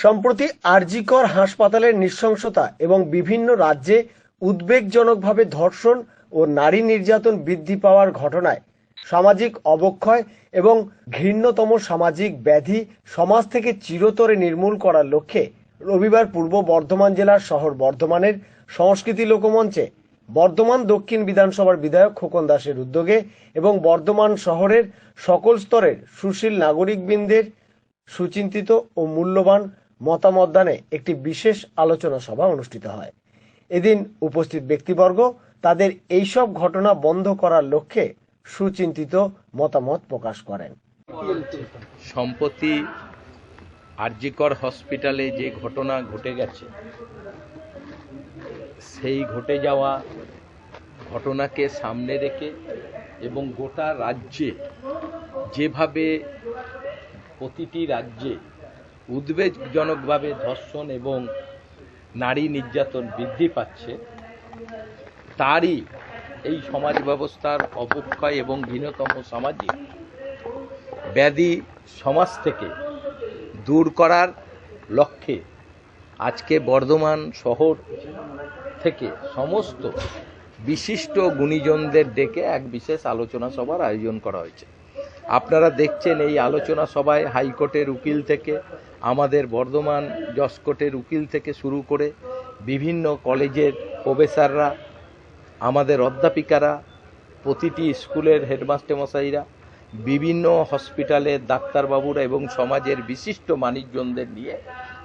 সম্প্রতি আরজিকর হাসপাতালের নৃশংসতা এবং বিভিন্ন রাজ্যে উদ্বেগজনকভাবে ধর্ষণ ও নারী নির্যাতন বৃদ্ধি পাওয়ার ঘটনায় সামাজিক অবক্ষয় এবং ঘৃণ্যতম সামাজিক ব্যাধি সমাজ থেকে চিরতরে নির্মূল করার লক্ষ্যে রবিবার পূর্ব বর্ধমান জেলার শহর বর্ধমানের সংস্কৃতি লোকমঞ্চে বর্ধমান দক্ষিণ বিধানসভার বিধায়ক খোকন দাসের উদ্যোগে এবং বর্ধমান শহরের সকল স্তরের সুশীল নাগরিকবৃন্দের সুচিন্তিত ও মূল্যবান মতামত দানে একটি বিশেষ আলোচনা সভা অনুষ্ঠিত হয়। এদিন উপস্থিত ব্যক্তিবর্গ তাদের এইসব ঘটনা বন্ধ করার লক্ষ্যে সুচিন্তিত মতামত প্রকাশ করেন। সম্প্রতি আরজিকর হসপিটালে যে ঘটনা ঘটে গেছে, সেই ঘটে যাওয়া ঘটনাকে সামনে রেখে এবং গোটা রাজ্যে যেভাবে প্রতিটি রাজ্যে উদ্বেগজনকভাবে ধর্ষণ এবং নারী নির্যাতন বৃদ্ধি পাচ্ছে। তারই এই সমাজ ব্যবস্থার অবক্ষয় এবং ঘৃণতম সামাজিক ব্যাধি সমাজ থেকে দূর করার লক্ষ্যে আজকে বর্ধমান শহর থেকে সমস্ত বিশিষ্ট গুণীজনদের ডেকে এক বিশেষ আলোচনা সভার আয়োজন করা হয়েছে। আপনারা দেখছেন এই আলোচনা সভায় হাইকোর্টের উকিল থেকে, আমাদের বর্ধমান জসকোর্টের উকিল থেকে শুরু করে বিভিন্ন কলেজের প্রফেসররা, আমাদের অধ্যাপিকারা, প্রতিটি স্কুলের হেডমাস্টার মশাইরা, বিভিন্ন হসপিটালের ডাক্তারবাবুরা এবং সমাজের বিশিষ্ট মানিকজনদের নিয়ে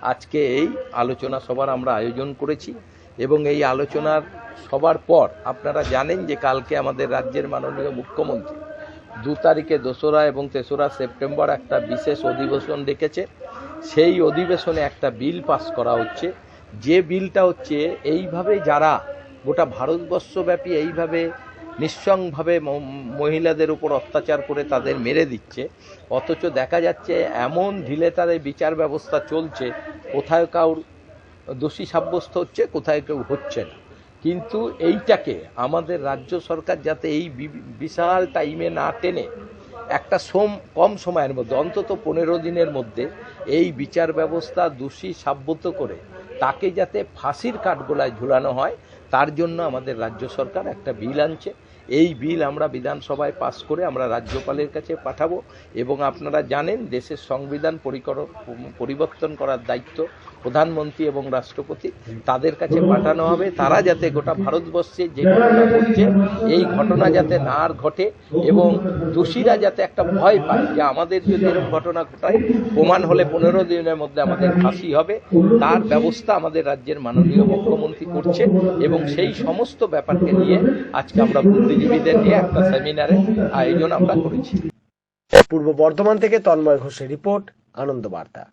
আজকে এই আলোচনা সভার আমরা আয়োজন করেছি এবং এই আলোচনার সবার পর আপনারা জানেন যে কালকে আমাদের রাজ্যের মাননীয় মুখ্যমন্ত্রী দু তারিখে দোসরা এবং তেসরা সেপ্টেম্বর একটা বিশেষ অধিবেশন ডেকেছে। সেই অধিবেশনে একটা বিল পাস করা হচ্ছে। যে বিলটা হচ্ছে, এইভাবে যারা গোটা ভারতবর্ষব্যাপী এইভাবে নিঃসংভাবে মহিলাদের উপর অত্যাচার করে তাদের মেরে দিচ্ছে, অথচ দেখা যাচ্ছে এমন ঢিলে তাদের বিচার ব্যবস্থা চলছে, কোথায় কাউর দোষী সাব্যস্ত হচ্ছে, কোথায় কেউ হচ্ছে না। কিন্তু এইটাকে আমাদের রাজ্য সরকার যাতে এই বিশাল টাইমে না টেনে একটা সোম, কম সময়ের মধ্যে, অন্তত পনেরো দিনের মধ্যে এই বিচার ব্যবস্থা দোষী সাব্যত করে তাকে যাতে ফাঁসির কাঠগোলায় ঝুলানো হয়, তার জন্য আমাদের রাজ্য সরকার একটা বিল আনছে। এই বিল আমরা বিধানসভায় পাস করে আমরা রাজ্যপালের কাছে পাঠাবো এবং আপনারা জানেন দেশের সংবিধান পরিবর্তন করার দায়িত্ব প্রধানমন্ত্রী এবং রাষ্ট্রপতি তাদের কাছে পাঠানো হবে। তারা যাতে গোটা ভারতবর্ষে যে ঘটনা ঘটছে, এই ঘটনা যাতে না আর ঘটে এবং দোষীরা যাতে একটা ভয় পায় যে আমাদের যদি এরকম ঘটনা ঘটায়, প্রমাণ হলে পনেরো দিনের মধ্যে আমাদের ফাঁসি হবে। তার ব্যবস্থা আমাদের রাজ্যের মাননীয় মুখ্যমন্ত্রী করছে এবং সেই সমস্ত ব্যাপারকে নিয়ে আজকে আমরা নিয়ে একটা আয়োজন আমরা করেছি। পূর্ব বর্ধমান থেকে তন্ময় ঘোষের রিপোর্ট আনন্দ বার্তা